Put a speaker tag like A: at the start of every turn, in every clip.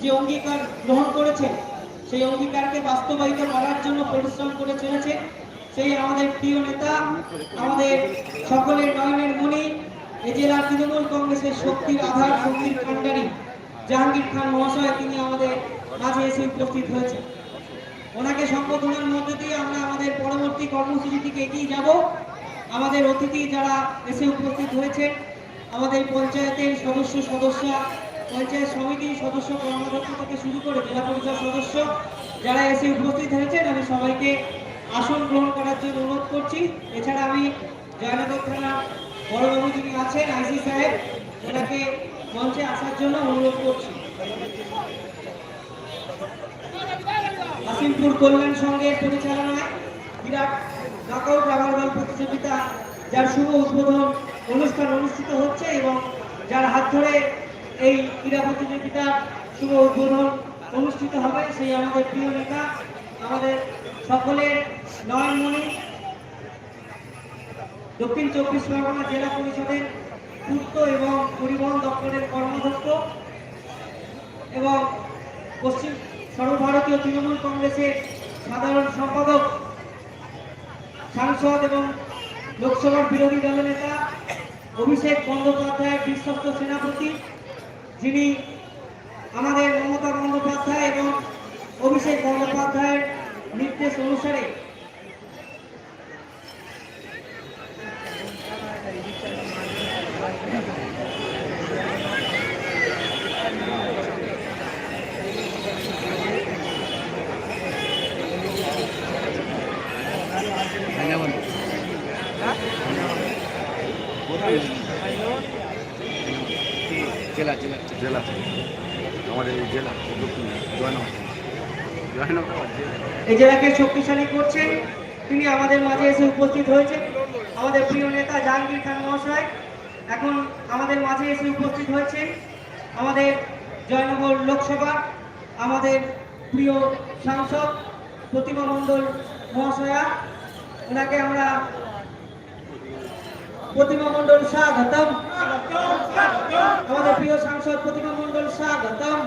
A: যে অঙ্গীকার গ্রহণ করেছেন, সেই অঙ্গীকারকে বাস্তবায়িত করার জন্য পরিশ্রম করে চলেছে। সেই আমাদের প্রিয় নেতা, আমাদের সকলের নয়নের মণি এ জেলার তৃণমূল কংগ্রেসের শক্তির আধার শক্তির কাণ্ডারি জাহাঙ্গীর খান মহাশয়, তিনি আমাদের মাঝে এসে উপস্থিত হয়েছে ওনাকে সম্বোধনের মধ্যে দিয়ে আমরা আমাদের পরবর্তী কর্মসূচি থেকে এগিয়ে যাব। আমাদের অতিথি যারা এসে উপস্থিত হয়েছে আমাদের পঞ্চায়েতের সদস্য সদস্য পঞ্চায়েত সমিতির সদস্য কর্মকর্তা থেকে শুরু করে জেলা পরিষদ সদস্য যারা এসে উপস্থিত হয়েছেন, আমি সবাইকে আসন গ্রহণ করার জন্য অনুরোধ করছি। এছাড়া আমি জয়নগর থানা বড়বাবু যিনি আছেন, আইসি সাহেব, ওনাকে মঞ্চে আসার জন্য অনুরোধ করছি। আসিমপুর কল্যাণ সংঘের পরিচালনায় বিরাট নাকআউট রাবার বল প্রতিযোগিতা, যার শুভ উদ্বোধন অনুষ্ঠান অনুষ্ঠিত হচ্ছে এবং যার হাত ধরে এই ক্রীড়া প্রতিযোগিতা শুভ উদ্বোধন অনুষ্ঠিত হবে সেই আমাদের প্রিয় নেতা, আমাদের সকলের নয়নমণি, দক্ষিণ চব্বিশ পরগনা জেলা পরিষদের পূর্ত এবং পরিবহন দপ্তরের কর্মদক্ষ এবং পশ্চিম সর্বভারতীয় তৃণমূল কংগ্রেসের সাধারণ সম্পাদক, সাংসদ এবং লোকসভার বিরোধী দলনেতা অভিষেক বন্দ্যোপাধ্যায়ের বিশ্বস্ত সেনাপতি যিনি আমাদের মমতা বন্দ্যোপাধ্যায় এবং অভিষেক বন্দ্যোপাধ্যায়ের নির্দেশ অনুসারে
B: জেলা
C: থেকে। আমাদের এই জেলা
A: এই জেলাকে শক্তিশালী করছেন তিনি আমাদের মাঝে এসে উপস্থিত হয়েছেন। আমাদের প্রিয় নেতা জাহাঙ্গীর খান মহাশয় এখন আমাদের মাঝে এসে উপস্থিত হয়েছেন। আমাদের জয়নগর লোকসভা, আমাদের প্রিয় সাংসদ প্রতিমা মণ্ডল মহাশয়া, ওনাকে আমরা প্রতিমা মণ্ডল স্বাগতম। আমাদের প্রিয় সাংসদ প্রতিমা মণ্ডল স্বাগতম।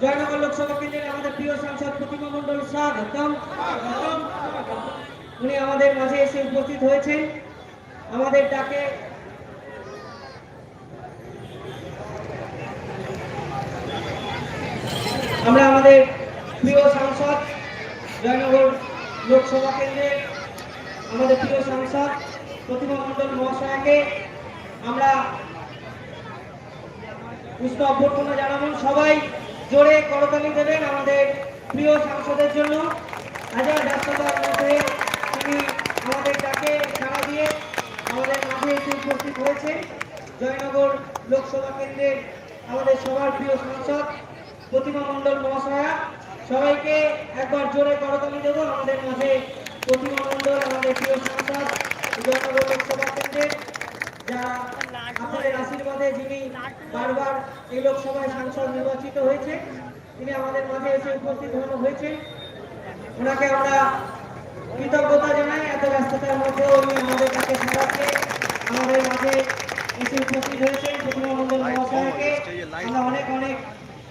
A: জয়নগর লোকসভা কেন্দ্রের আমাদের প্রিয় সাংসদ প্রতিমা মণ্ডল স্বাগতম। উনি আমাদের মাঝে এসে উপস্থিত হয়েছেন। আমাদের ডাকে আমরা আমাদের প্রিয় সাংসদ, জয়নগর লোকসভা কেন্দ্রের আমাদের প্রিয় সাংসদ প্রতিমা মণ্ডল মহাশয়াকে আমরা পুষ্প অভ্যর্থনা জানাবেন সবাই জোরে করতালি দেবেন আমাদের প্রিয় সাংসদের জন্য। হাজার ব্যস্ততার মধ্যে তিনি আমাদের ডাকে সাড়া দিয়ে আমাদের মাঝে এসে উপস্থিত হয়েছে জয়নগর লোকসভা কেন্দ্রের আমাদের সবার প্রিয় সাংসদ, প্রতিমা মণ্ডল মহাশয়া। সবাইকে একবার জোরে করতালি দেবো। আমাদের মাঝে প্রতিমা মণ্ডল, আমাদের প্রিয় সাংসদ। আশীর্বাদে যিনি বারবার এই লোকসভায় সাংসদ নির্বাচিত হয়েছে তিনি আমাদের মাঝে এসে উপস্থিত হয়েছে। ওনাকে আমরা কৃতজ্ঞতা জানাই এত ব্যস্ততার মধ্যেও আমাদের কাছে সারাতে আমাদের মাঝে অনেক অনেক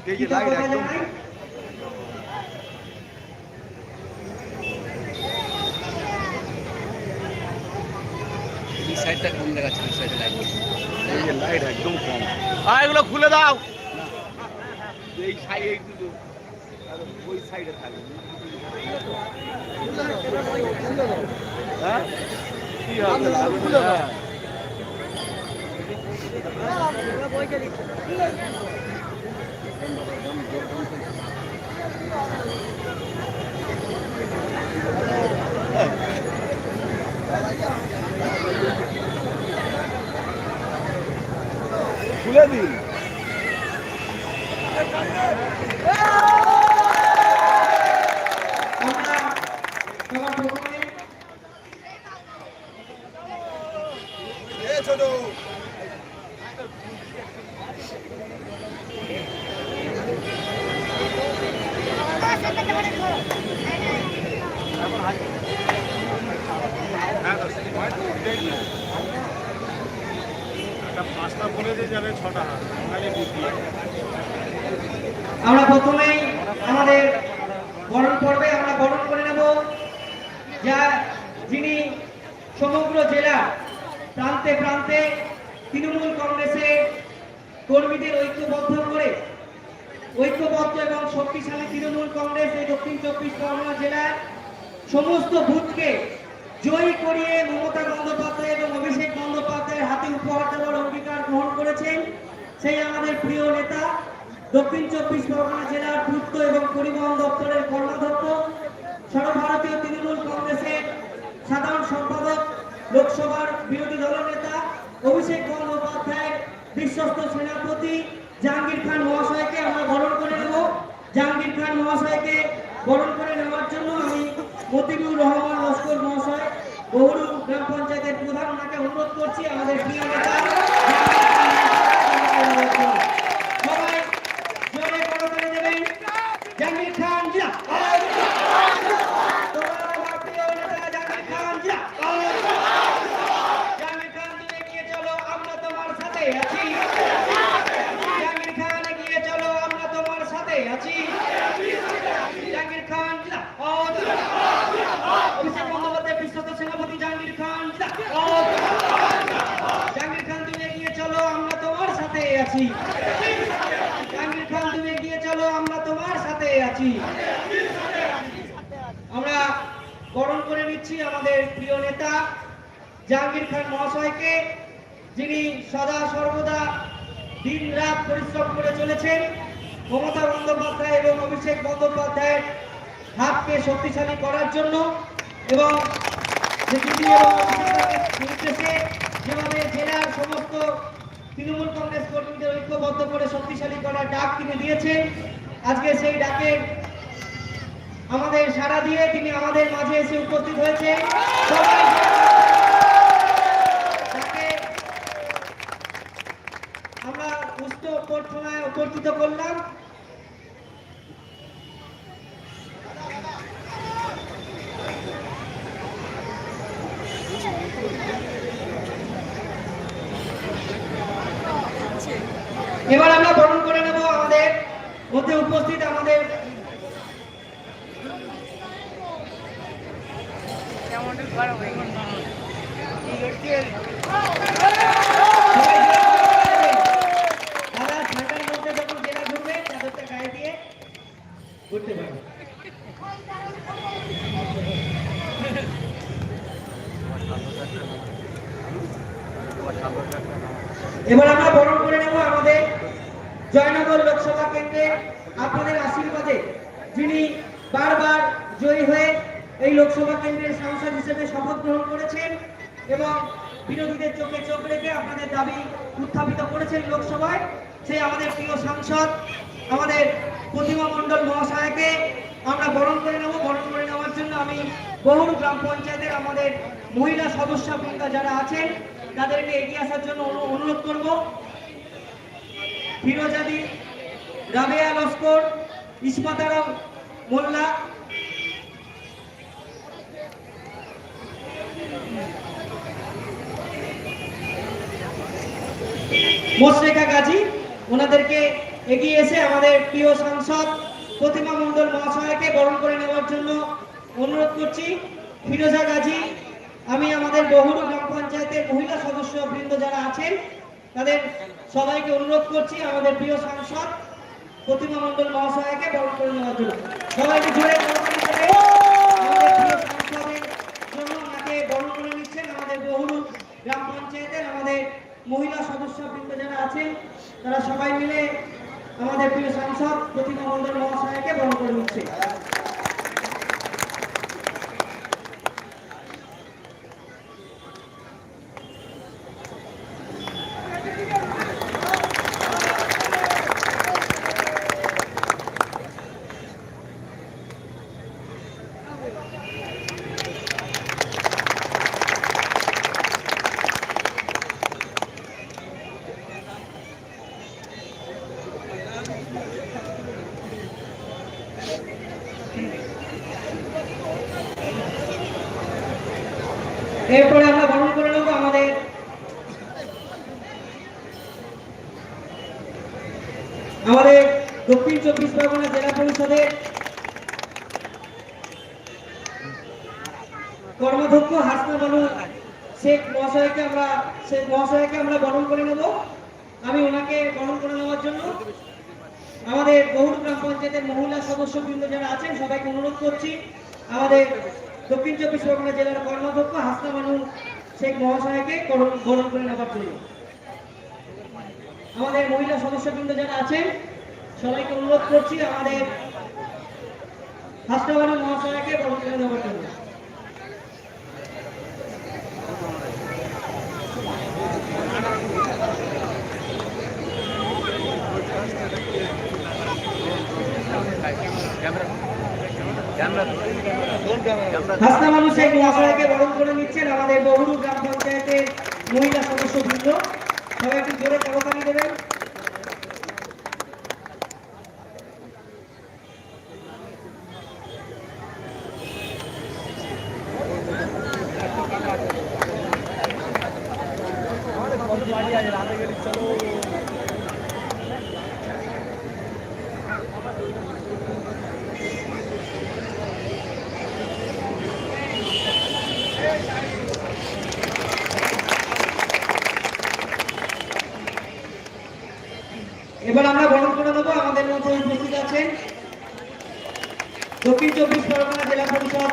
A: কৃতজ্ঞতা জানাই
B: সাইডটা কম দেখাচ্ছে এই সাইডে লাইট
C: এই যে লাইট একদম কম। আর এগুলো খুলে দাও। এই সাইড ওই সাইডে থাকবে। হ্যাঁ? কি হবে? খুলে খুলে দিন
A: সবার প্রথমে আমরা প্রথমেই আমাদের বরণ পর্বে আমরা বরণ করে নেব যা যিনি সমগ্র জেলা প্রান্তে প্রান্তে তৃণমূল কংগ্রেসের কর্মীদের ঐক্যবদ্ধ করে, ঐক্যবদ্ধ এবং শক্তিশালী তৃণমূল কংগ্রেস এই দক্ষিণ চব্বিশ পরগনা জেলার সমস্ত বুথকে জয়ী করিয়ে মমতা বন্দ্যোপাধ্যায় এবং অভিষেক বন্দ্যোপাধ্যায়ের হাতে উপহার দেওয়ার অঙ্গীকার গ্রহণ করেছেন সেই আমাদের প্রিয় নেতা দক্ষিণ চব্বিশ পরগনা জেলার পূর্ত এবং পরিবহন দপ্তরের কর্মাধ্যক্ষ, সর্বভারতীয় তৃণমূল কংগ্রেসের সাধারণ সম্পাদক, লোকসভার বিরোধী দলনেতা অভিষেক বন্দ্যোপাধ্যায়ের বিশ্বস্ত সেনাপতি জাহাঙ্গীর খান মহাশয়কে আমরা বরণ করে নেব। জাহাঙ্গীর খান মহাশয়কে বরণ করে নেওয়ার জন্য আমি মতিবুর রহমান লস্কর মহাশয় বহুরু গ্রাম পঞ্চায়েতের প্রধান ওনাকে অনুরোধ করছি আমাদের প্রিয় নেতা জাহাঙ্গীর খান সবাই জোরে করতালি দেবেন জাহাঙ্গীর খান জিয়া তোমার আমার প্রিয় নেতা জাহাঙ্গীর খান জিয়া জাহাঙ্গীর খান তুমি এগিয়ে চলো আমরা তোমার সাথে আছি জাহাঙ্গীর খান এগিয়ে চলো আমরা তোমার সাথে আছি জাহাঙ্গীর খান জিন্দাবাদ। অভিষেক বন্দ্যোপাধ্যায় বিশ্বস্ত সেনাপতি জাহাঙ্গীর খান জিন্দাবাদ। জাহাঙ্গীর খান তুমি এগিয়ে চলো আমরা তোমার সাথে আছি জাহাঙ্গীর খান চলো, আমরা তোমার সাথে আছি। আমরা বরণ করে নিচ্ছি আমাদের প্রিয় নেতা জাহাঙ্গীর খান মহাশয়কে, যিনি সদা সর্বদা দিন রাত পরিশ্রম করে চলেছেন। মমতা বন্দ্যোপাধ্যায় এবং অভিষেক বন্দ্যোপাধ্যায়ের হাতকে শক্তিশালী করার জন্য এবং যেভাবে জেলার সমস্ত তৃণমূল কংগ্রেস কর্মীদের ঐক্যবদ্ধ করে শক্তিশালী করার ডাক তিনি দিয়েছেন আজকে সেই ডাকে আমাদের সারা দিয়ে তিনি আমাদের মাঝে এসে উপস্থিত হয়েছে। আমরা পুষ্ট অভ্যর্থনায় অভ্যর্থিত করলাম। এবার আমরা বরণ করে নেব আমাদের মধ্যে উপস্থিত আমাদের করতালি দেবেন। দাদা জয়নগর লোকসভা কেন্দ্রে আপনাদের আশীর্বাদে যিনি বারবার জয়ী হয়ে এই লোকসভা কেন্দ্রের সাংসদ হিসেবে শপথ গ্রহণ করেছেন এবং বিরোধীদের চোখে চোখ রেখে আপনাদের দাবি উত্থাপিত করেছেন লোকসভায়, সেই আমাদের প্রিয় সাংসদ, আমাদের প্রতিমা মণ্ডল মহাশয়কে আমরা বরণ করে নেব। বরণ করে নেওয়ার জন্য আমি বহু গ্রাম পঞ্চায়েতের আমাদের মহিলা সদস্যবৃন্দ যারা আছেন, তাদেরকে এগিয়ে আসার জন্য অনু- অনুরোধ করব। ফিরোজাদি, রাবেয়া লস্কর ইসমাতারা মোল্লা। মোশরেকা গাজী, ওনাদেরকে এগিয়ে এসে আমাদের প্রিয় সাংসদ প্রতিমা মণ্ডল মহাশয়কে বরণ করে নেওয়ার জন্য অনুরোধ করছি। ফিরোজা গাজী, আমি আমাদের বহুরু গ্রাম পঞ্চায়েতের মহিলা সদস্য বৃন্দ যারা আছেন তাদের সবাইকে অনুরোধ করছি, আমাদের প্রিয় সাংসদ, প্রতিমা মণ্ডল মহাশয়কে বরণ করে নেওয়ার জন্য। সবাইকে বহুরু গ্রাম পঞ্চায়েতের আমাদের মহিলা যারা আছেন, তারা সবাই মিলে আমাদের প্রিয় সাংসদ, প্রতিমা মণ্ডল মহাশয়কে বরণ করে নিচ্ছে। এরপরে আমরা বরণ করে নেব আমাদের আমাদের দক্ষিণ চব্বিশ পরগনা জেলা পরিষদের কর্মাধ্যক্ষ হাসনা বানু শেখ মহাশয়কে আমরা, শেখ মহাশয়কে আমরা বরণ করে নেব। আমি ওনাকে বরণ করে নেওয়ার জন্য আমাদের বহুল গ্রাম পঞ্চায়েতের মহিলা সদস্যবৃন্দ যারা আছেন, সবাইকে অনুরোধ করছি, আমাদের দক্ষিণ চব্বিশ পরগনা জেলার কর্মাধ্যক্ষ হাসনা বানু শেখ মহাশয়কে বরণ- করে নেওয়ার জন্য। আমাদের মহিলা সদস্যবৃন্দ যারা আছেন, সবাইকে অনুরোধ করছি আমাদের হাসনা বানু মহাশয়কে বরণ করে নেওয়ার জন্য। নিচ্ছেন। আমাদের বহুরু গ্রাম পঞ্চায়েতের মহিলা সদস্য বৃন্দ সবাই একটু জোরে করতালি দেবেন এবার আমরা বরণ করে নেব আমাদের মধ্যে উপস্থিত আছেন দক্ষিণ চব্বিশ পরগনা জেলা পরিষদ।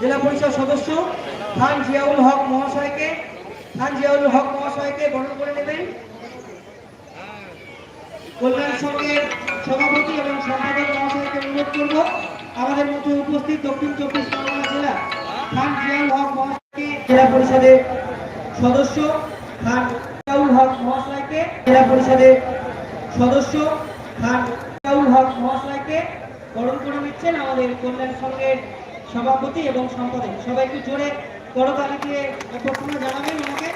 A: জেলা পরিষদ সদস্য, খান জিয়াউল হক মহাশয়কে, খান জিয়াউল হক মহাশয়কে বরণ করে নেবেন। কল্যাণ সংঘের সভাপতি এবং সম্পাদক মহাশয়কে অনুরোধ করব। আমাদের মধ্যে উপস্থিত দক্ষিণ চব্বিশ পরগনা জেলা খান জিয়াউল হক মহাশয়কে জেলা পরিষদের সদস্য, খান জিয়াউল হক মহাশয়কে জেলা পরিষদের সদস্য, খান জিয়াউল হক মহাশয়কে বরণ করে নিচ্ছেন আমাদের কল্যাণ সংঘের সভাপতি এবং সম্পাদক। সবাই একটু জোরে করতালি দিয়ে অভ্যর্থনা জানাবেন আমাকে।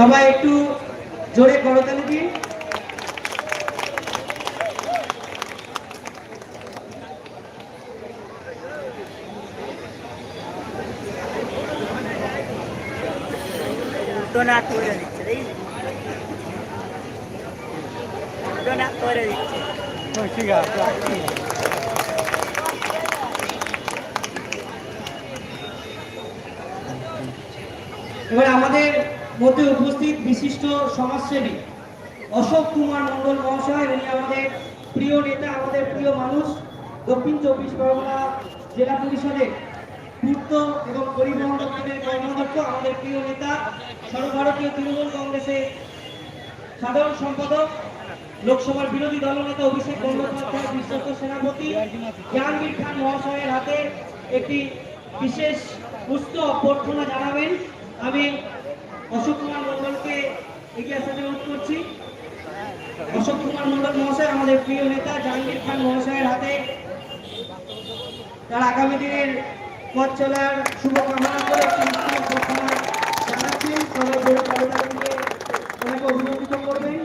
A: সবাই একটু জোরে করতালি দিন
D: ডোনাট করে দিচ্ছে ডোনাট করে দিচ্ছে
C: ঠিক আছে
A: এবার আমাদের মধ্যে উপস্থিত বিশিষ্ট সমাজসেবী অশোক কুমার মণ্ডল মহাশয়, উনি আমাদের প্রিয় নেতা, আমাদের প্রিয় মানুষ। দক্ষিণ চব্বিশ পরগনা জেলা পরিষদের পূর্ত এবং পরিবহন দপ্তরের কর্মাধ্যক্ষ আমাদের প্রিয় নেতা, সর্বভারতীয় তৃণমূল কংগ্রেসের সাধারণ সম্পাদক, লোকসভার বিরোধী দলনেতা অভিষেক বন্দ্যোপাধ্যায়, বিশ্বস্ত সেনাপতি জাহাঙ্গীর খান মহাশয়ের হাতে একটি বিশেষ পুস্ত অভ্যর্থনা জানাবেন। আমি অশোক কুমার মন্ডলকে এগিয়ে আসার অনুরোধ করছি। অশোক কুমার মন্ডল মহাশয়, আমাদের প্রিয় নেতা জাহাঙ্গীর খান মহাশয়ের হাতে তার আগামী দিনের পথ চলার শুভকামনা করে অভিনন্দিত করবেন।